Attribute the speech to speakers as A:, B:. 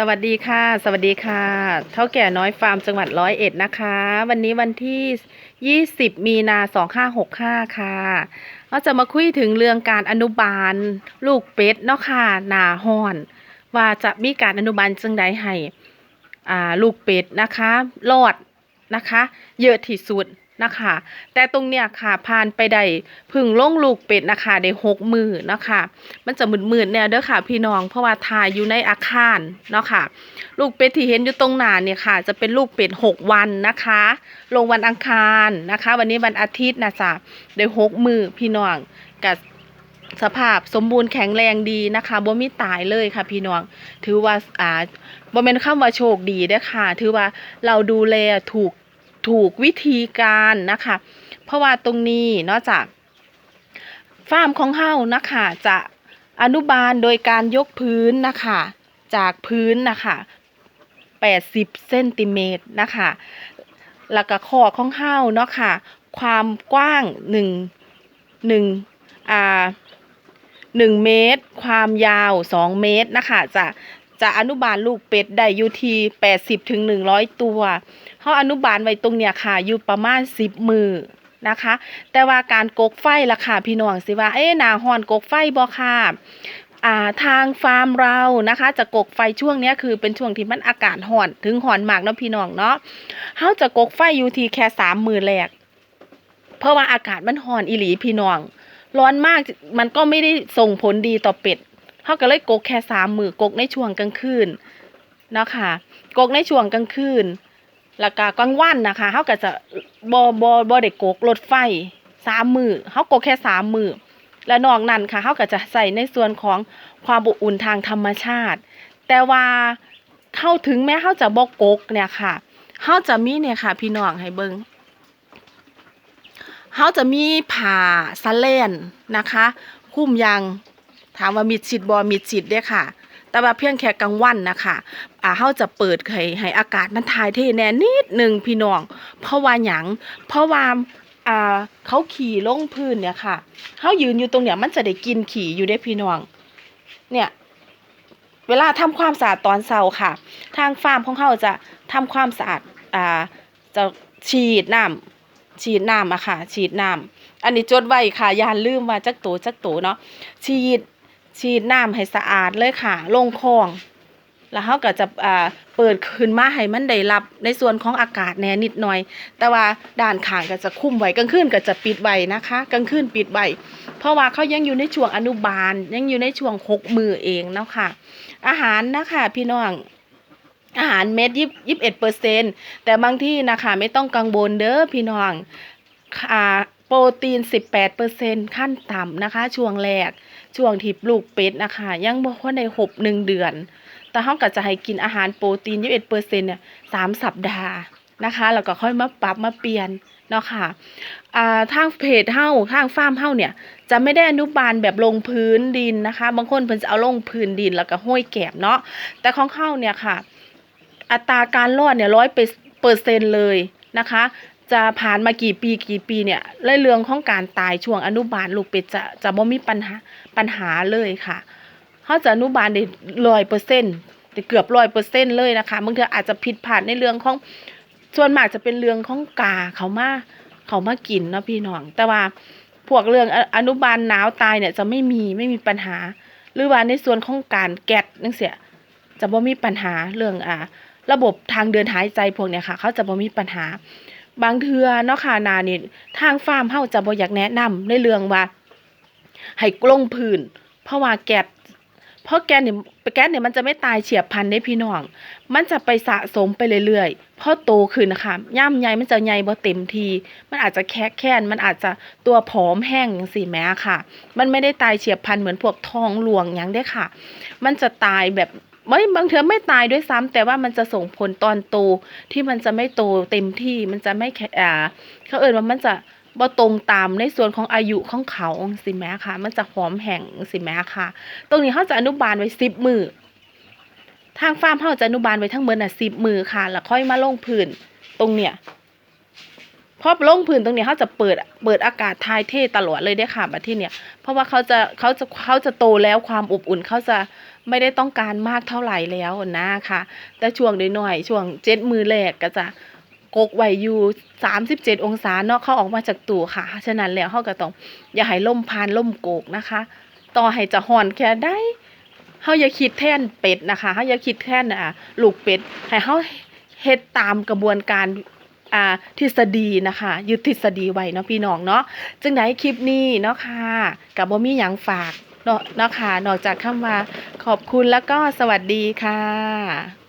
A: สวัสดีค่ะ สวัสดีค่ะ เท่าแก่น้อยฟาร์มจังหวัดร้อยเอ็ดนะคะ วันนี้วันที่ 20 มีนา2565 ค่ะเราจะมาคุยถึงเรื่องการอนุบาล ลูกเป็ดเนาะค่ะนาหอน ว่าจะมีการอนุบาลจังใดให้อ่าลูกเป็ดนะคะรอด นะคะ เยอะที่สุดนะคะ แต่ตรงเนี้ยค่ะผ่านไปได้พึ่งลงลูกเป็ดนะคะได้หกมือนะคะ มันจะมืดๆแนวเด้อค่ะ พี่น้องเพราะว่าถ่ายอยู่ในอาคารเนาะค่ะ ลูกเป็ดที่เห็นอยู่ตรงหน้าเนี่ยค่ะ จะเป็นลูกเป็ดหกวันนะคะ ลงวันอังคารนะคะ วันนี้วันอาทิตย์นะจ๊ะได้หกมือพี่น้องกับ สภาพสมบูรณ์แข็งแรงดีนะคะบ่มีตายเลยค่ะพี่น้อง ถือว่าอ่าบ่เป็นคำว่าโชคดีเด้อค่ะ ถือว่าเราดูแลถูกถูกวิธีการนะคะ เพราะว่าตรงนี้นอกจากฟาร์มของเฮานะคะจะอนุบาลโดยการยกพื้นนะคะจากพื้นนะคะ80เซนติเมตรนะคะแล้วก็ขอของเฮาเนาะค่ะ ความกว้าง1 1อ่า 1 เมตร ความยาว 2 เมตรนะคะจะจะอนุบาลลูกเป็ดได้อยู่ที่80ถึง100ตัวเฮาอนุบาลไว้ตรงเนี้ยค่ะอยู่ประมาณ10มือนะคะ แต่ว่าการกกไฟล่ะค่ะพี่น้องสิว่าเอ๊ะหนาฮอนกกไฟบ่ค่ะอ่าทางฟาร์มเรานะคะจะกกไฟช่วงเนี้ยคือเป็นช่วงที่มันอากาศห่อนถึงห่อนมากเนาะพี่น้องเนาะเฮาจะกกไฟอยู่ที่แค่สามมือแรกเพราะว่าอากาศมันห่อนอีหลีพี่น้อง ร้อนมากมันก็ไม่ได้ส่งผลดีต่อเป็ดเฮาก็เลยกกแค่สามมือกกในช่วงกลางคืนนะค่ะกกในช่วงกลางคืนแล้วก็กลางวันนะคะเฮาก็จะบ่บ่บ่ได้กกกรถไฟสามมือเฮากกแค่สามมือและนอกนั้นค่ะเขาก็จะใส่ในส่วนของความอบอุ่นทางธรรมชาติ แต่ว่าเข้าถึงแม้เขาจะบอกกกเนี่ยค่ะเขาจะมีเนี่ยค่ะ พี่น้องให้เบิง เขาจะมีผ่าสะเลนนะคะ คุ้มยางถามว่ามีชิดบอมีชิดเด้ค่ะ แต่ว่าเพียงแค่กลางวันนะคะอ่าเขาจะเปิดให้ให้อากาศมันถ่ายเทแน่นิดหนึ่งพี่น้อง เพราะว่าหยังเพราะว่าอ่าเขาขี่ลงพื้นเนี่ยค่ะเขายืนอยู่ตรงเนี้ยมันจะได้กินขี่อยู่ได้พี่น้อง เนี่ยเวลาทำความสะอาดตอนเช้าค่ะ ทางฟาร์มของเขาจะทำความสะอาดอ่าจะฉีดน้ำ ฉีดน้ำอะค่ะ ฉีดน้ำอันนี้จดไว้ค่ะยานลืมว่าจักโตจักโตเนาะฉีดฉีดน้ำให้สะอาดเลยค่ะ ลงคลอง แล้วเขาก็จะอ่าเปิดขึ้นมาให้มันได้รับในส่วนของอากาศแน่นิดหน่อย แต่ว่าด้านข้างก็จะคุ้มไว้กลางคืนก็จะปิดไว้นะคะกลางคืนปิดไว้เพราะว่าเขายังอยู่ในช่วงอนุบาล ยังอยู่ในช่วงหกมือเองเนาะค่ะ อาหารนะคะพี่น้อง อาหารเม็ดยี่สิบเอ็ดเปอร์เซ็นแต่บางที่นะคะไม่ต้องกังวลเด้อพี่น้องอ่าโปรตีนสิบแปดเปอร์เซ็นขั้นต่ำนะคะ ช่วงแรก ช่วงที่ปลูกเป็ดนะคะ ยังบ่ค่อยได้หบหนึ่งเดือน แต่เขาก็จะให้กินอาหารโปรตีนยี่สิบเอ็ดเปอร์เซ็นเนี่ยสามสัปดาห์นะคะ แล้วก็ค่อยมาปรับมาเปลี่ยนเนาะค่ะอ่าทางเพจเฮ้าทางฟาร์มเฮ้าเนี่ย จะไม่ได้อนุบาลแบบลงพื้นดินนะคะ บางคนเพิ่นจะเอาลงพื้นดินแล้วก็ห้อยแกบเนาะ แต่ของเข้าเนี่ยค่ะ อัตราการรอดเนี่ยร้อยเปอร์เซ็นเลยนะคะ จะผ่านมากี่ปีกี่ปีเนี่ยเรื่องของการตายช่วงอนุบาลลูกเป็ดจะจะบ่มีปัญหาปัญหาเลยค่ะเขาจะอนุบาลได้ร้อยเปอร์เซ็นต์เกือบร้อยเปอร์เซ็นเลยนะคะบางทีอาจจะผิดพลาดในเรื่องของส่วนมากจะเป็นเรื่องของกาเขามาเขามากินเนาะพี่น้อง แต่ว่าพวกเรื่องออนุบาลหนาวตายเนี่ยจะไม่มีไม่มีปัญหา หรือว่าในส่วนของการแกดนั่นเสียจะบ่มีปัญหาเรื่องอ่า ระบบทางเดินหายใจพวกเนี้ยค่ะ เขาจะบ่มีปัญหา บางเทือเนาะค่ะนานี่ทางฟาร์มเฮาจะบ่อยากแนะนำในเรื่องว่า ให้กลงพื้น เพราะว่าแก๊สเพราะแก๊สเนี่ยแก๊สเนี่ยมันจะไม่ตายเฉียบพลันได้พี่น้อง มันจะไปสะสมไปเรื่อยๆพอโตขึ้นนะคะย่ำใหญ่มันจะใหญ่บ่เต็มที มันอาจจะแค่แค้นมันอาจจะตัวผอมแห้งอย่างสี่แม้ค่ะ มันไม่ได้ตายเฉียบพลันเหมือนพวกทองหลวงอย่างได้ค่ะ มันจะตายแบบ ไม่บางเทือไม่ตายด้วยซ้ำแต่ว่ามันจะส่งผลตอนโตที่มันจะไม่โตเต็มที่มันจะไม่แอ่าเขาเอ่ยว่ามันจะบ่ตรงตามในส่วนของอายุของเขาสิแม้ค่ะ มันจะหอมแห้งสิแม้ค่ะ ตรงนี้เขาจะอนุบาลไว้สิบมือทางฟาร์มเขาจะอนุบาลไว้ทั้งเบิดน่ะสิบมือค่ะ แล้วค่อยมาลงพื้นตรงเนี้ยพอลงพื้นตรงนี้เขาจะเปิดเปิดอากาศทายเทตลอดเลยได้ค่ะบัดที่เนี่ย เพราะว่าเขาจะเขาจะเขาจะโตแล้วความอบอุ่นเขาจะ ไม่ได้ต้องการมากเท่าไหร่แล้วนะค่ะแต่ช่วงหน่อยๆช่วงเจ็ดมือแรกก็จะกกไว้อยู่37 องศาเนาะเขาออกมาจากตู้ค่ะ ฉะนั้นแล้วเขาก็ต้องอย่าให้ล่มพานล่มโกกนะคะ ต่อให้จะห่อนแค่ได้เฮาอย่าคิดแท่นเป็ดนะคะเฮาอย่าคิดแท่นอ่าลูกเป็ดให้เฮาเฮ็ดตามกระบวนการอ่าทฤษฎีนะคะยึดทฤษฎีไว้เนาะพี่น้องเนาะจึงได้คลิปนี้เนาะค่ะกับบ่มีหยังฝาก เนาะนะค่ะนอกจากคำว่าขอบคุณแล้วก็สวัสดีค่ะ